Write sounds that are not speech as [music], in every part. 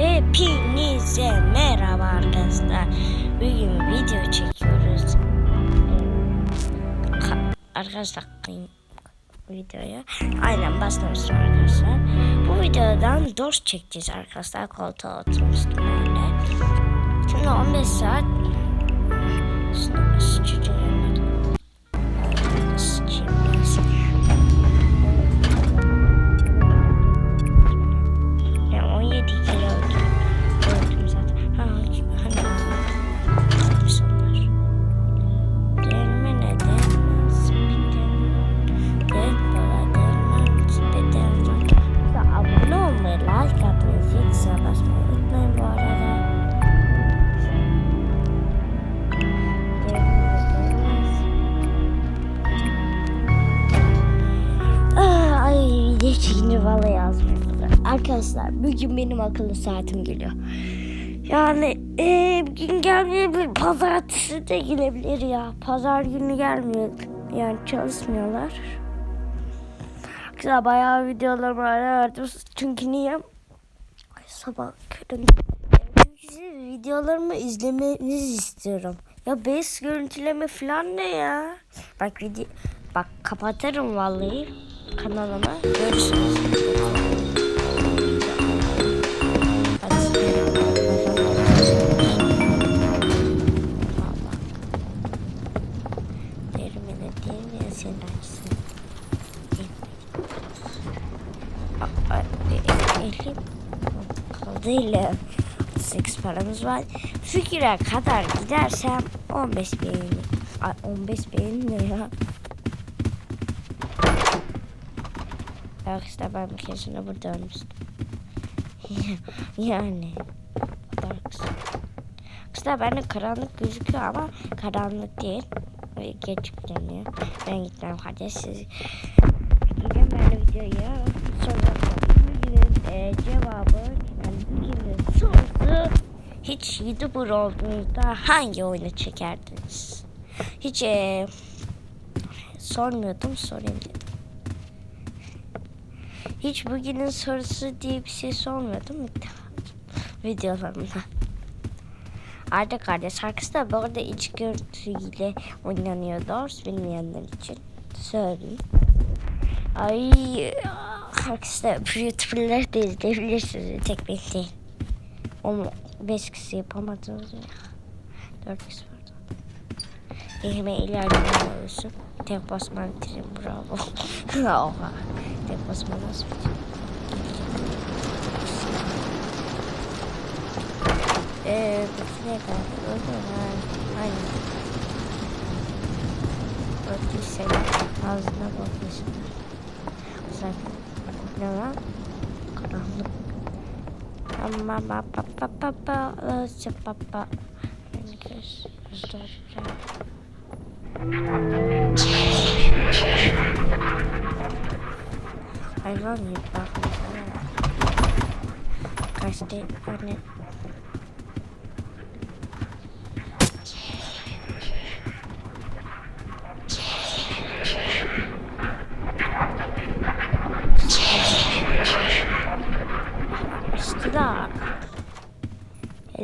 Hepinize merhaba arkadaşlar. Bugün video çekiyoruz. Ka- arkadaşlar videoya. Aynen başlamıştım arkadaşlar. Bu videodan dost çekeceğiz arkadaşlar. Koltuğa oturmuştum böyle. Şimdi 15 saat Şimdi. Arkadaşlar bugün benim akıllı saatim geliyor. Yani eee bugün gelmeyebilir. Pazartesi de gelebilir ya. Pazar günü gelmiyor. Yani çalışmıyorlar. Güzel bayağı videolarımı ara verdim. Çünkü niye? Ay, sabah köründe. Siz videolarımı izlemenizi istiyorum. Ya base görüntüleme falan ne ya? Bak video bak kapatırım vallahi kanalıma. Görüşürüz. Paramız var. Fikire kadar gidersem 15 beğeni. Ay 15 beğeni ne ya? Arkadaşlar ben bir keresinde burada ölmüştüm. [laughs] yani. Arkadaşlar bende karanlık gözüküyor ama karanlık değil. Geç görünüyor. Ben gitmem hadi siz gidin ben de videoya sonra bugünün e, cevabı bugünün sorusu hiç YouTuber olduğunuzda hangi oyunu çekerdiniz? Hiç e, sormuyordum sorayım dedim. Hiç bugünün sorusu diye bir şey sormuyordum [laughs] videolarımda. Arda kardeş arkadaşlar bu arada iç görüntüyle oynanıyor Doors bilmeyenler için söyleyeyim. Ay arkadaşlar youtuberları da izleyebilirsiniz tek ben değil. Ama 5 kişi yapamadınız ya. 4 kişi vardı. Elime ilerleme olsun. Tek basma bitirin bravo. [laughs] Oha. Tek basma nasıl bitirin? Eee ne kadar öldü mü? Aynen. Öldüyse ağzına bakmışım. Sen ne lan? Karanlık. Hayvan gibi bakmışlar. Kaçtı hani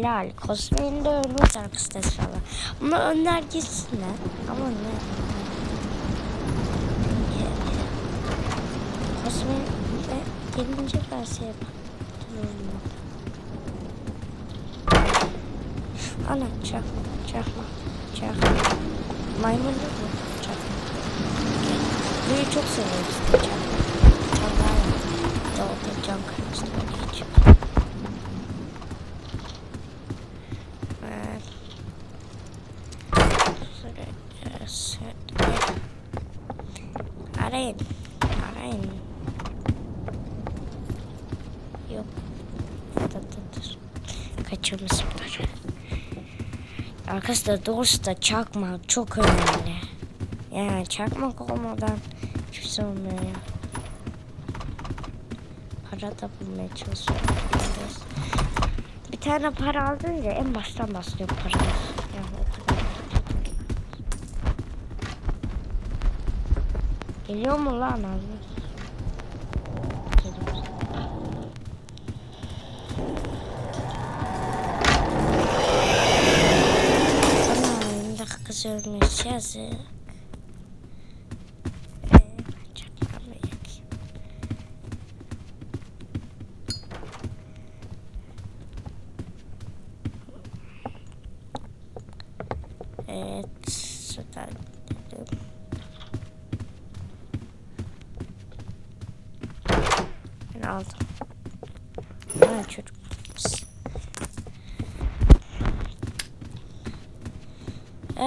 Helal. Kosme'nin de ölmüş arkadaşlar. Ama önler gitsinler. Ama ne? Kosme de gelince şey yapayım. Ana çakma, çakma, çakma. Maymunlu mu? Çakma. Burayı çok seviyoruz. Çakma. Çakma. Doğru cam kırmıştı böyle Kaçırmışımdır. Arkadaşlar doğrusu çakmak çok önemli. Yani çakmak olmadan hiçbir şey olmuyor. Para da bulmaya çalışıyorum. Bir tane para aldınca en baştan başlıyor para. Yani o kadar. Geliyor mu lan abi? Kız ölmüş yazık. Ben. Evet, şuradan gidelim. Ben aldım. Ha çocuk. Ee,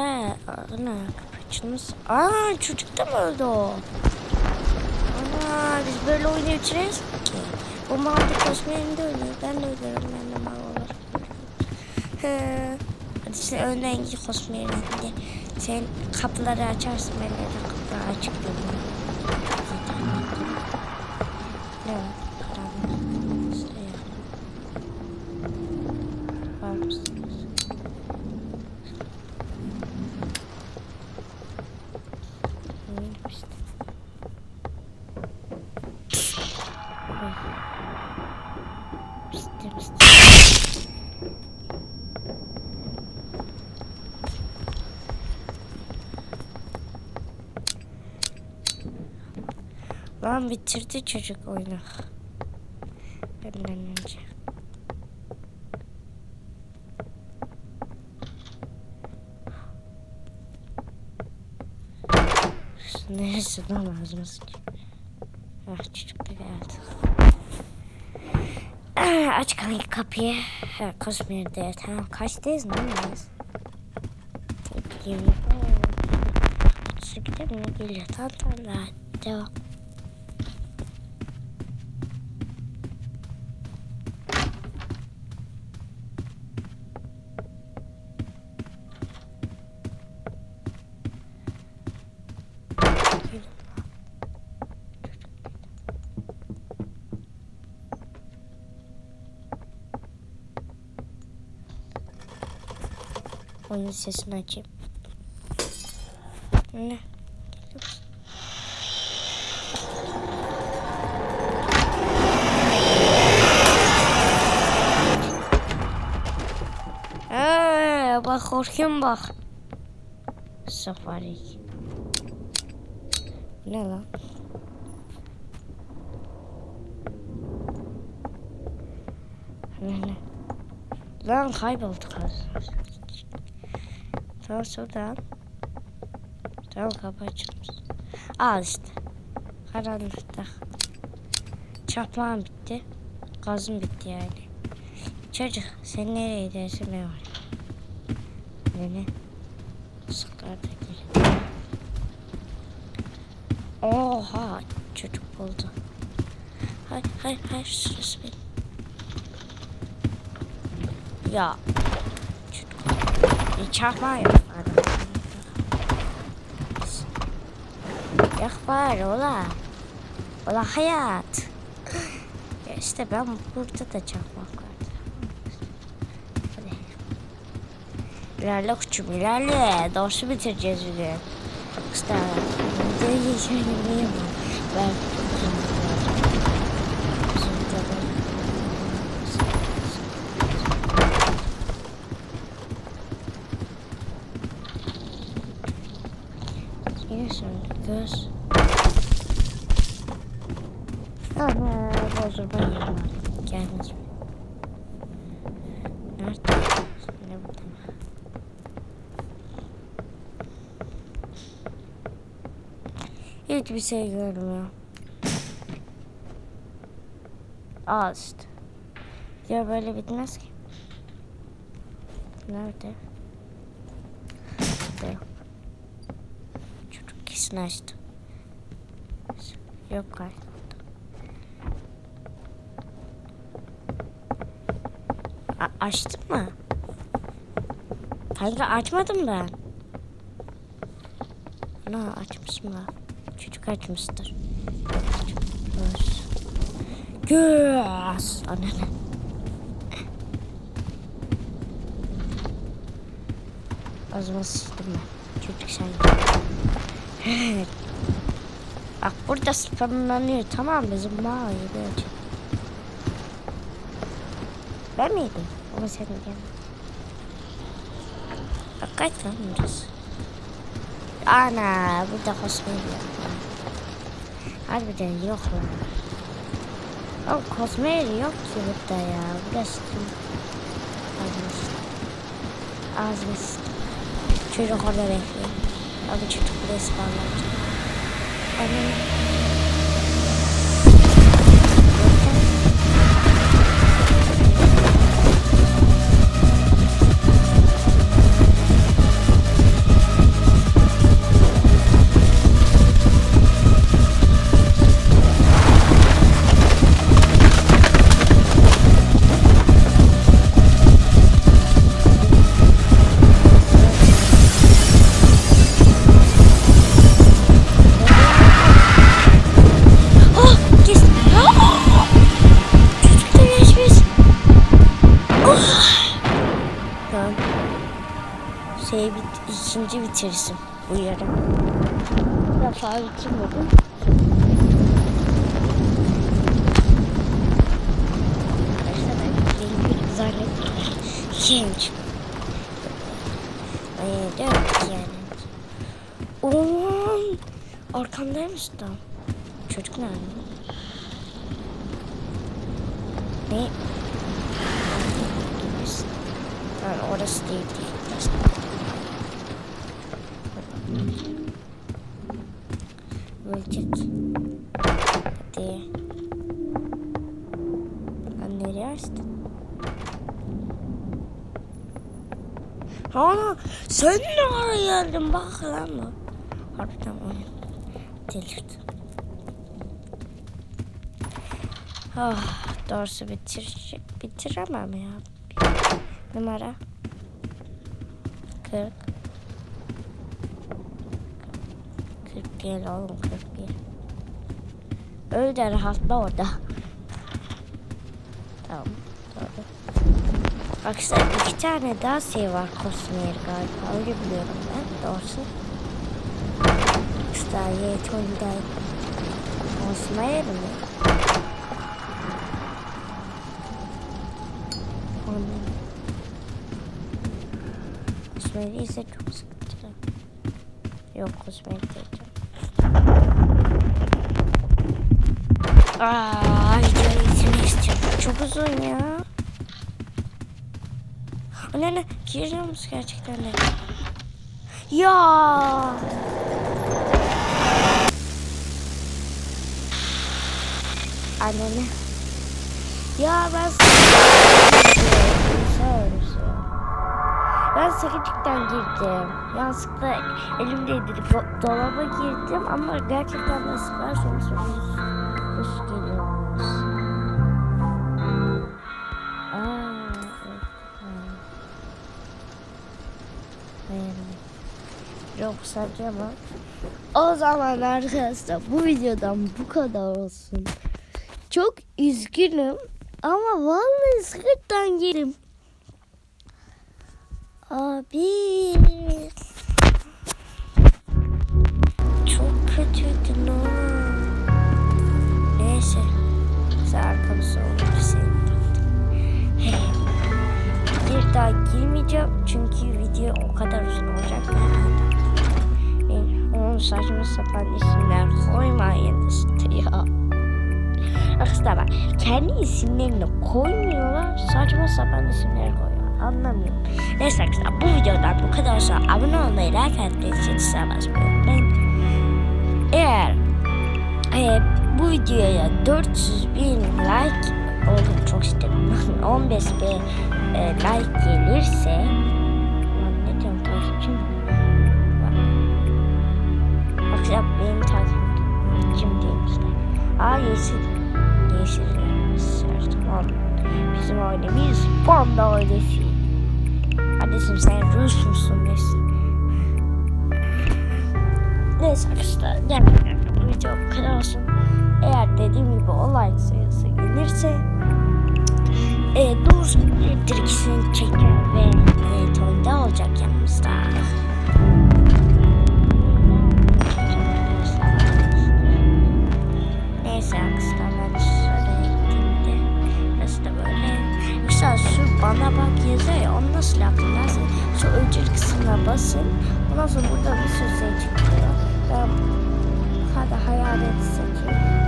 ana kapıçımız. Aa çocuk da mı öldü o? Ana biz böyle oyunu bitiririz ki. O mavi kosmeğinde ölüyor. Ben de ölürüm. Ben de mavi olur. Hadi sen önden git. Hadi. Sen kapıları açarsın. Ben de kapıları açık. Lan bitirdi çocuk oyunu. Benden önce. Neresi lan ağzımız ki? Ah çocuk da geldi. Ah, aç kanka kapıyı. Ha, Kosmir'de. Tamam kaçtayız lan biz? Bileyim. Su gidelim mi? Geliyor. Tamam tamam rahat. Devam. Onun sesini açayım. Ne? Ee, bak korkuyorum bak. Safari. Ne lan? Ne ne? Lan kaybolduk az. Tamam şuradan. Tamam kapı açılmış. Al işte. Karanlıkta. Çakmağım bitti. Gazım bitti yani. Çocuk sen nereye gidersin ne var? Ne? Sıklarda gel. Oha çocuk buldu. Hay hay hay sırası benim. Ya. Yok bari ola. Ola hayat. Ya işte ben burada da çakmak vardı. Hadi. İlerle küçüm ilerle. Doğrusu bitireceğiz bugün. İşte? Ben Bozulma yerim artık. Nerede? Ne mı? Hiçbir şey görmüyor. Al. Ya böyle bitmez ki. Nerede? Burada yok. Çocuk kesin açtı. Yok galiba. A- açtın mı? Kanka açmadım ben. Ana açmışım ben. Çocuk açmıştır. Göz. Göz. Anne. O zaman sildim ben. Çocuk sen. Bak burada spamlanıyor tamam bizim mavi böyle. Ben miydim? Ama sen de Bak kaç lan burası? Ana burada kosmetik yok. Harbiden yok lan. Oğlum kosmetik yok ki burada ya. Burası kim? Ağzımız. Ağzımız. Çocuk orada bekliyor. Abi çocuk buraya spawnlanacak. Anam. İkinci bitirsin. Bu yarım. Defa bitirmedim. Arkadaşlar ben bir zannettim. Genç. Ay, dört yani. Oğlum. Arkamdaymış da. Çocuk nerede? Ne? Yani orası değil değil. Burası. Ölecek. Hadi. Lan nereye açtın? Ana sen ne ara geldin bak lan mı? Harbiden oyun. Delirdim. Ah, doğrusu bitir bitiremem ya. Numara 40 41 oğlum 41 Öyle de rahatla orada. Tamam. Arkadaşlar iki tane daha şey var Cosmere galiba. Öyle biliyorum ben doğrusu. Arkadaşlar yetonda Cosmere mi? Anladım. Kosmeri ise çok sıkıntı. Yok kosmeri değil. Aaa videoyu bitirmek istiyorum. Çok uzun ya. Anne ne? Giriyor musun gerçekten de? Ya. Anne ne? Ya ben. Ben sıkıcıktan girdim. Yanlışlıkla elimdeydi. Do- dolaba girdim ama gerçekten de sıkar sonra Yok sadece ama. O zaman arkadaşlar bu videodan bu kadar olsun. Çok üzgünüm ama vallahi sıkıntıdan gelim. Abi. Çok kötüydü no. Neyse. Sen arkamızda olur senin Hey. Bir daha girmeyeceğim çünkü video o kadar uzun olacak. Onun saçma sapan isimler koymayın işte ya. Arkadaşlar bak kendi isimlerini koymuyorlar saçma sapan isimler koyuyorlar anlamıyorum. Neyse arkadaşlar bu videodan bu kadar olsa abone olmayı like atmayı çizgisine basmayı unutmayın. Eğer e, bu videoya 400 bin like oğlum çok istedim [laughs] 15 bin e, like gelirse Arkadaşlar beni takip edin kim demişler aa yeşil. Yeşil tamam bizim ailemiz panda ailesi Kardeşim sen Rus musun nesin? Neyse arkadaşlar gerçekten bu video bu kadar olsun. Eğer dediğim gibi o like sayısı gelirse e, doğrusu elektrikisini çeker ve e, tonda olacak yanımızda. başlattım. Nasıl? Şu öncül kısmına basın. Ondan sonra burada bir sürü şey çıkıyor. Ben hadi hayalet seçeyim.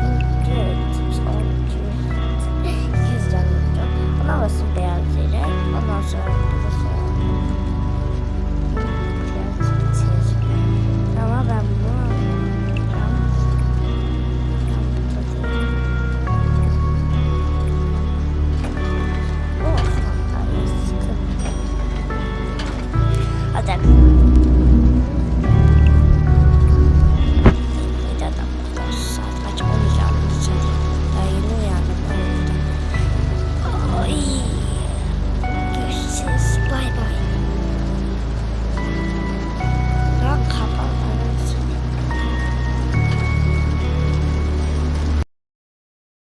Ondan sonra beyaz yere. Ondan sonra